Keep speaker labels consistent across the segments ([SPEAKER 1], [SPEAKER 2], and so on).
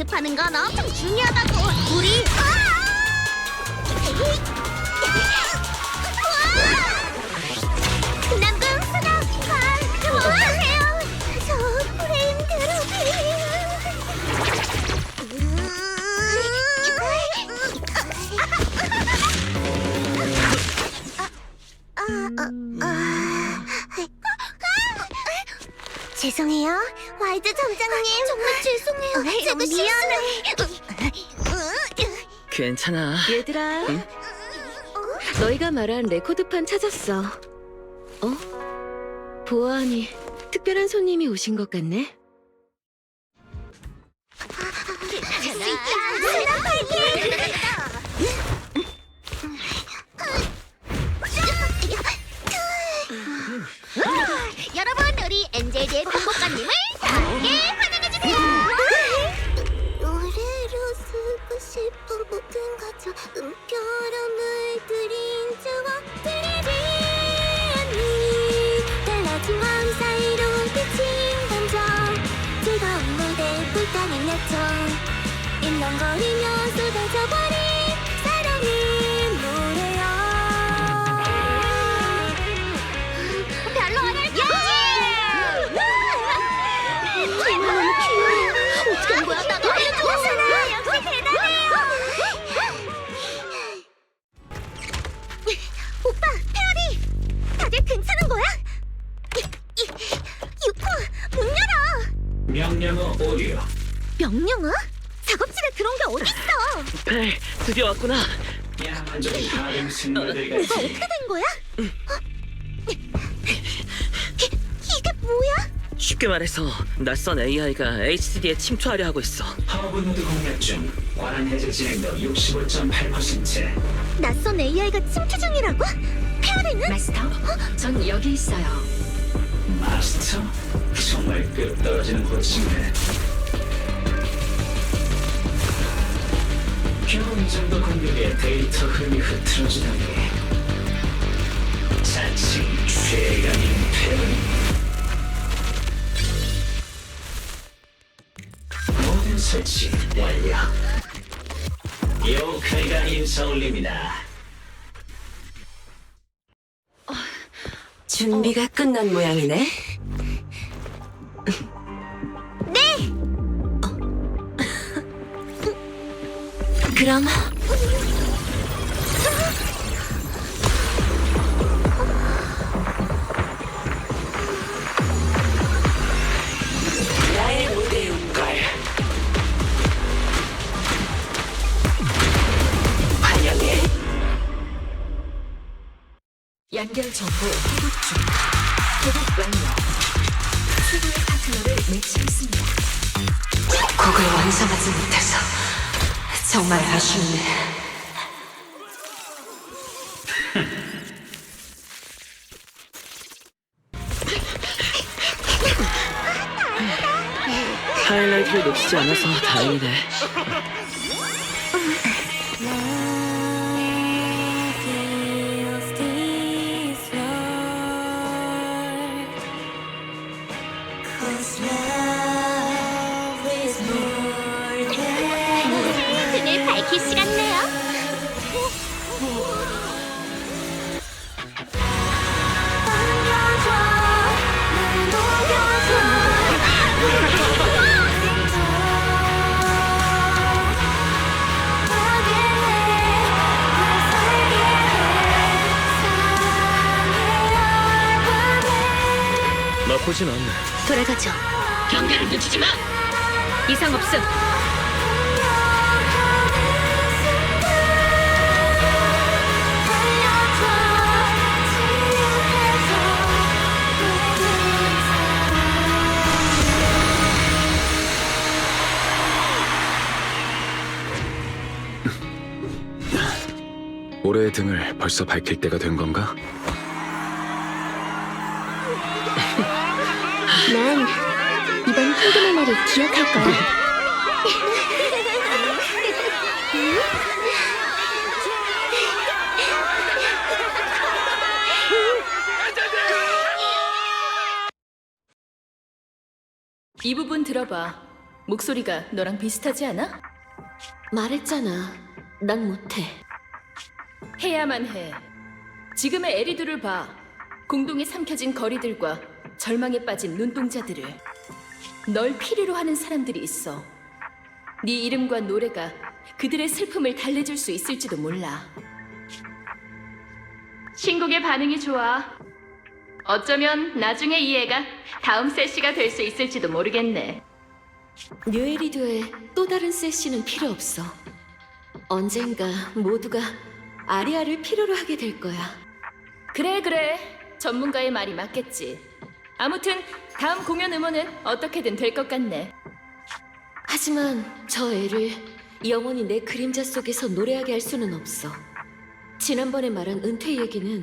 [SPEAKER 1] 연습하는 건 엄청 중요하다고. 우리 와이드 점장님. 정말 죄송해요. 제가 미안해.
[SPEAKER 2] 괜찮아.
[SPEAKER 3] 얘들아,
[SPEAKER 2] 응?
[SPEAKER 3] 너희가 말한 레코드판 찾았어. 어? 보아하니 특별한 손님이 오신 것 같네.
[SPEAKER 1] 여러분 불타는 야청 일렁거리며 쏟아져버린 사랑의 노래야 별로 안 할게. 너무 귀여워. 어떻게 한 거야? 나도 알려줘. 역시 대단해요. 오빠, 페어리, 다들 괜찮은 거야? 이- 이- 유코, 문 열어.
[SPEAKER 4] 명령어 오류
[SPEAKER 1] 명령아? 작업실에 들어온 게 어딨어?
[SPEAKER 2] 벨, 드디어 왔구나.
[SPEAKER 4] 야만적인 하렘 승려들
[SPEAKER 1] 이거 어떻게 된 거야? 어? 이- 이게 뭐야?
[SPEAKER 2] 쉽게 말해서 낯선 AI가 HDD에 침투하려 하고 있어.
[SPEAKER 4] 하버노드 공략 중 관한 해제 진행도 65.8%
[SPEAKER 1] 낯선 AI가 침투 중이라고? 페어리는?
[SPEAKER 3] 마스터, 전 여기 있어요.
[SPEAKER 4] 마스터 정말 끝 떨어지는 고침이 이 정도 공격에 데이터 흐름이 흐트러지다니 자칭 최강인 패는 모든 설치 완료 요카이가 인사 올립니다
[SPEAKER 5] 준비가 끝난 모양이네.
[SPEAKER 1] 네!
[SPEAKER 5] 그럼 나의 무대에 온걸 환영해. 연결 정보 회복 중. 회복 완료. 최고의 파트너를 매치했습니다. 곡을 완성하지 못해서 정말 아쉽네.
[SPEAKER 2] 하이라이트를 놓치지 않아서 다행이네. 않네.
[SPEAKER 1] 돌아가죠.
[SPEAKER 3] 경계를 늦추지 마. 이상 없음.
[SPEAKER 6] 올해의 등을 벌써 밝힐 때가 된 건가?
[SPEAKER 1] 난 이번 힘든 날을 기억할 거야.
[SPEAKER 3] 이 부분 들어봐.
[SPEAKER 5] 목소리가 너랑 비슷하지 않아?
[SPEAKER 3] 말했잖아. 난 못해.
[SPEAKER 5] 해야만 해. 지금의 에리두를 봐. 공동에 삼켜진 거리들과 절망에 빠진 눈동자들을 널 필요로 하는 사람들이 있어. 네 이름과 노래가 그들의 슬픔을 달래줄 수 있을지도 몰라. 신곡의 반응이 좋아. 어쩌면 나중에 이 애가 다음 세시가 될 수 있을지도 모르겠네.
[SPEAKER 3] 뉴에리도에 또 다른 세시는 필요 없어. 언젠가 모두가 아리아를 필요로 하게 될 거야.
[SPEAKER 5] 그래 그래 전문가의 말이 맞겠지 아무튼 다음 공연 음원은 어떻게든 될 것 같네
[SPEAKER 3] 하지만 저 애를 영원히 내 그림자 속에서 노래하게 할 수는 없어. 지난번에 말한 은퇴 얘기는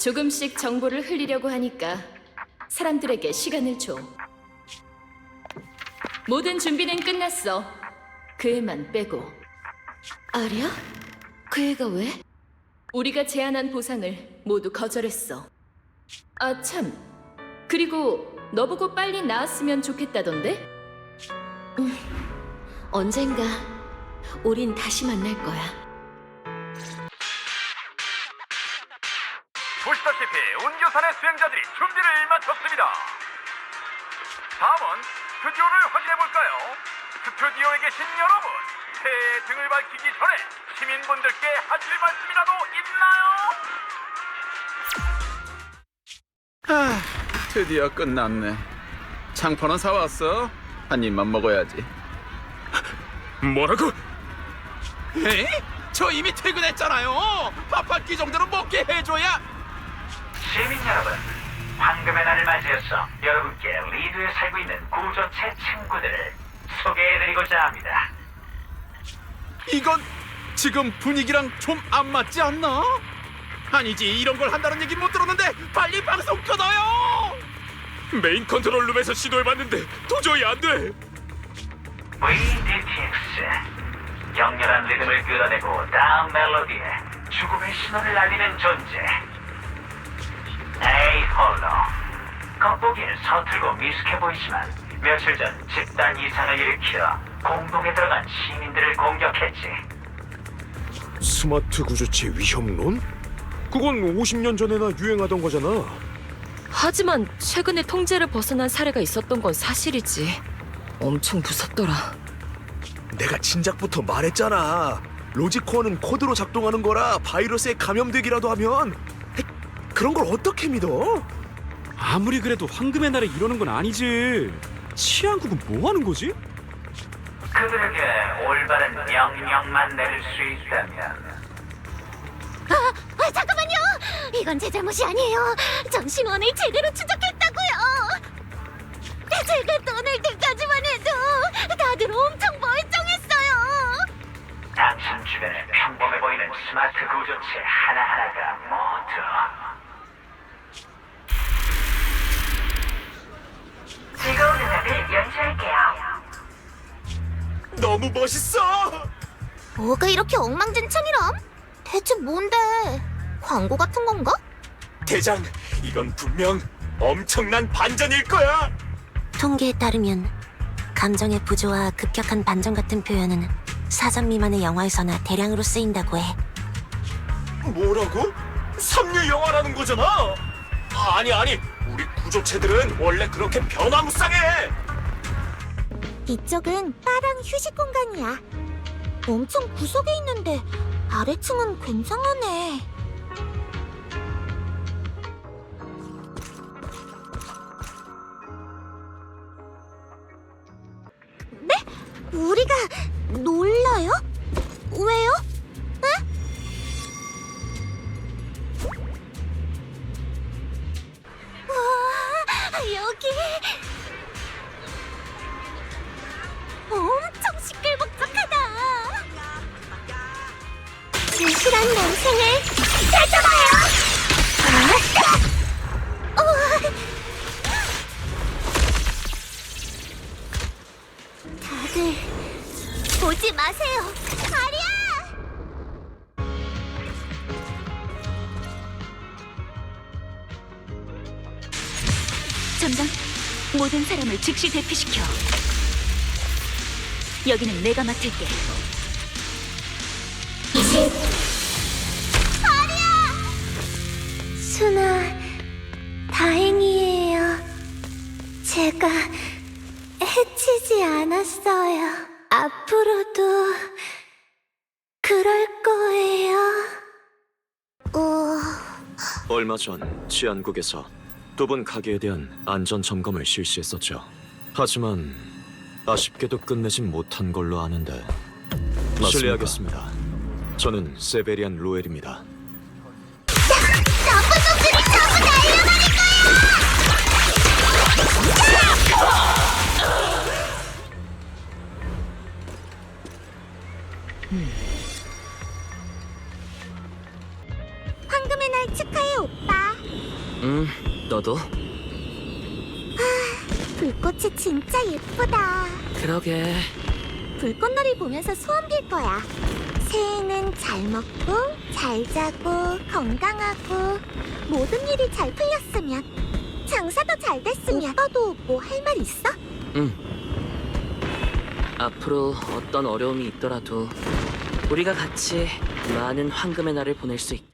[SPEAKER 5] 조금씩 정보를 흘리려고 하니까 사람들에게 시간을 줘 모든 준비는 끝났어 그 애만 빼고
[SPEAKER 3] 아리아? 그 애가 왜?
[SPEAKER 5] 우리가 제안한 보상을 모두 거절했어 아 참 그리고 너보고 빨리 나았으면 좋겠다던데
[SPEAKER 3] 언젠가 우린 다시 만날 거야.
[SPEAKER 7] 보시다시피 운교산의 수행자들이 준비를 마쳤습니다. 다음은 스튜디오를 확인해 볼까요? 스튜디오에 계신 여러분, 새해 등을 밝히기 전에 시민분들께 하실 말씀이라도 있나요?
[SPEAKER 4] 아, 드디어 끝났네. 창포는 사왔어? 한 입만 먹어야지. 뭐라고? 에? 저 이미 퇴근했잖아요. 밥한 끼 정도는 먹게 해줘야.
[SPEAKER 8] 시민 여러분, 황금의 날을 맞이해서 여러분께 리드에 살고 있는 구조체 친구들을 소개해드리고자 합니다.
[SPEAKER 4] 이건 지금 분위기랑 좀 안 맞지 않나? 아니지 이런 걸 한다는 얘기 못 들었는데 빨리 방송 끊어요. 메인 컨트롤 룸에서 시도해봤는데 도저히 안 돼.
[SPEAKER 8] VDTX 격렬한 리듬을 끌어내고 다음 멜로디에 죽음의 신호를 알리는 존재 에이 홀로 겉보기엔 서툴고 미숙해 보이지만 며칠 전 집단 이상을 일으켜 공동에 들어간 시민들을 공격했지
[SPEAKER 9] 스마트 구조체 위협론? 그건 50년 전에나 유행하던 거잖아.
[SPEAKER 10] 하지만 최근에 통제를 벗어난 사례가 있었던 건 사실이지. 엄청 무섭더라.
[SPEAKER 9] 내가 진작부터 말했잖아. 로직코어는 코드로 작동하는 거라 바이러스에 감염되기라도 하면 헤, 그런 걸 어떻게 믿어?
[SPEAKER 11] 아무리 그래도 황금의 날에 이러는 건 아니지. 치안국은 뭐 하는 거지?
[SPEAKER 8] 그들에게 올바른 명령만 내릴 수 있다면
[SPEAKER 1] 이건 제 잘못이 아니에요. 전 신원을 제대로 추적했다고요. 제가 떠날 때까지만 해도 다들 엄청 멀쩡했어요.
[SPEAKER 8] 당신 주변에 평범해 보이는 스마트 구조체 하나하나가 모두 즐거운 음악을 연주할게요.
[SPEAKER 9] 너무 멋있어.
[SPEAKER 1] 뭐가 이렇게 엉망진창이람? 대체 뭔데? 광고 같은 건가?
[SPEAKER 9] 대장, 이건 분명 엄청난 반전일 거야.
[SPEAKER 12] 통계에 따르면 감정의 부조와 급격한 반전 같은 표현은 사전 미만의 영화에서나 대량으로 쓰인다고 해.
[SPEAKER 9] 뭐라고? 삼류 영화라는 거잖아. 아니 아니, 우리 구조체들은 원래 그렇게 변화무쌍해.
[SPEAKER 1] 이쪽은 빠랑 휴식 공간이야. 엄청 구석에 있는데 아래층은 굉장하네. 네? 우리가 놀라요? 왜요? 에? 와, 여기 엄청 시끌벅적하다. 진실한 난생을 찾아봐요. 아! 모든 사람을 즉시 대피시켜. 여기는 내가 맡을게.
[SPEAKER 12] 순아, 다행이에요. 제가 해치지 않았어요. 앞으로도 그럴 거예요. 어...
[SPEAKER 13] 얼마 전 치안국에서 두분 가게에 대한 안전 점검을 실시했었죠. 하지만 아쉽게도 끝내진 못한 걸로 아는데 실례하겠습니다. 저는 세베리안 로엘입니다.
[SPEAKER 1] 나쁜 놈들이 전부 날려버릴 거야! 황금의 날 축하해 오빠.
[SPEAKER 2] 음, 너도?
[SPEAKER 1] 불꽃이 진짜 예쁘다.
[SPEAKER 2] 그러게.
[SPEAKER 1] 불꽃놀이 보면서 소원 빌 거야. 새해는 잘 먹고, 잘 자고, 건강하고, 모든 일이 잘 풀렸으면, 장사도 잘 됐으면. 오빠도 뭐 할 말 있어?
[SPEAKER 2] 응. 앞으로 어떤 어려움이 있더라도 우리가 같이 많은 황금의 날을 보낼 수 있.